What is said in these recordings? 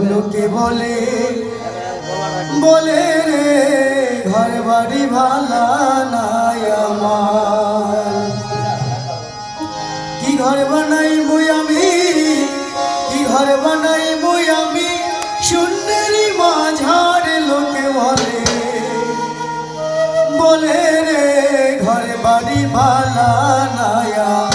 লোকে বলে বলে রে ঘর বাড়ি ভালা নাই আমার। কি ঘর বানাই বই আমি, কি ঘর বানাই বই আমি শূন্যেরই মাঝার লোকে বলে বলে রে ঘর বাড়ি ভালা নাই আমার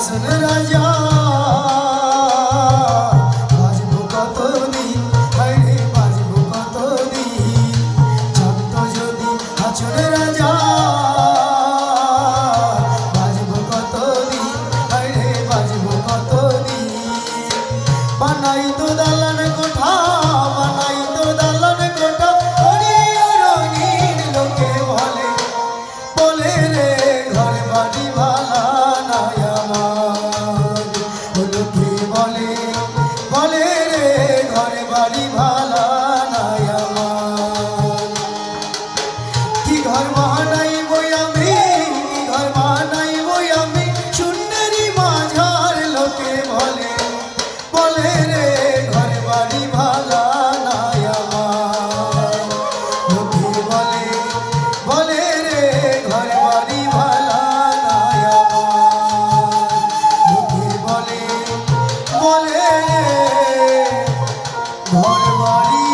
শাসন রাজা। বাজবো কতদিন? হাইরে বাজবো কতদিন? ছন্দ যদি আচন রাজা। বাজবো কতদিন? হাইরে বাজবো কতদিন? বানাই তো দালা ঘরে বাড়ি ভাই ঘর বাড়ি